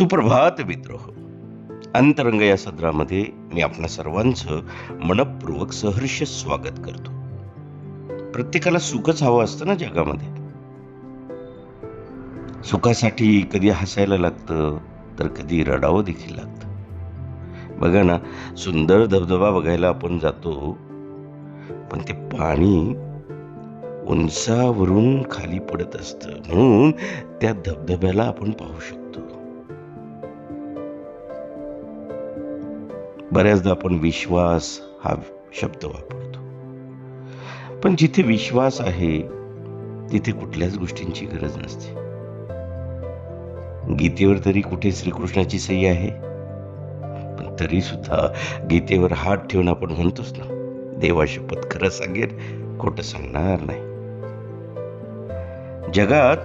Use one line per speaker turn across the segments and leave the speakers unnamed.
सुप्रभात विद्रोह. अंतरंग या सदरामध्ये मी आपल्या सर्वांचं मनपूर्वक सहर्ष स्वागत करतो. प्रत्येकाला सुखच हवं असतं ना जगामध्ये. सुखासाठी कधी हसायला लागतं तर कधी रडावं देखील लागतं. बघा ना सुंदर धबधबा बघायला आपण जातो पण ते पाणी उंचावरून खाली पडत असतं. म्हणून त्या धबधब्याला आपण पाहू शकतो. बऱ्याचदा आपण विश्वास हा शब्द वापरतो. पण जिथे विश्वास आहे तिथे कुठल्याच गोष्टींची गरज नसते. गीतेवर तरी कुठे श्रीकृष्णाची सही आहे? पण तरी सुद्धा गीतेवर हात ठेवून आपण म्हणतोच ना देवा शपथ खरं सांगेल खोटं सांगणार नाही. जगात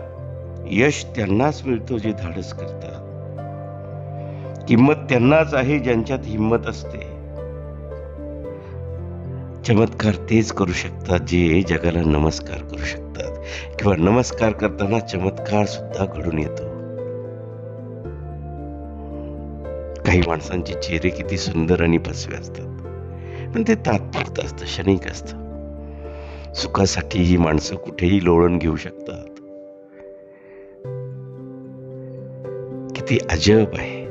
यश त्यांनाच मिळतो जे धाडस करतात. किंमत त्यांनाच आहे ज्यांच्यात हिंमत असते. चमत्कार तेच करू शकतात जे जगाला नमस्कार करू शकतात. किंवा नमस्कार करताना चमत्कार सुद्धा घडून येतो. काही माणसांचे चेहरे किती सुंदर आणि फसवे असतात. पण ते तात्पुरतं असतं क्षणिक असतं. सुखासाठी ही माणसं कुठेही लोळण घेऊ शकतात. किती अजब आहे.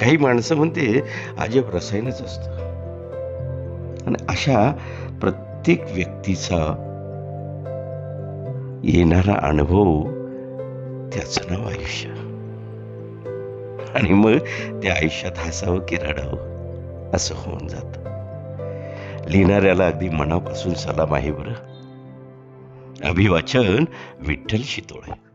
काही माणसं म्हणते अजब रसायनच असतं. आणि अशा प्रत्येक व्यक्तीचा येणारा अनुभव त्याचं नाव आयुष्य. आणि मग त्या आयुष्यात हसावं की रडावं असं होऊन जात. लिहिणाऱ्याला अगदी मनापासून सलाम आहे बरं. अभिवाचन विठ्ठल शितोळे.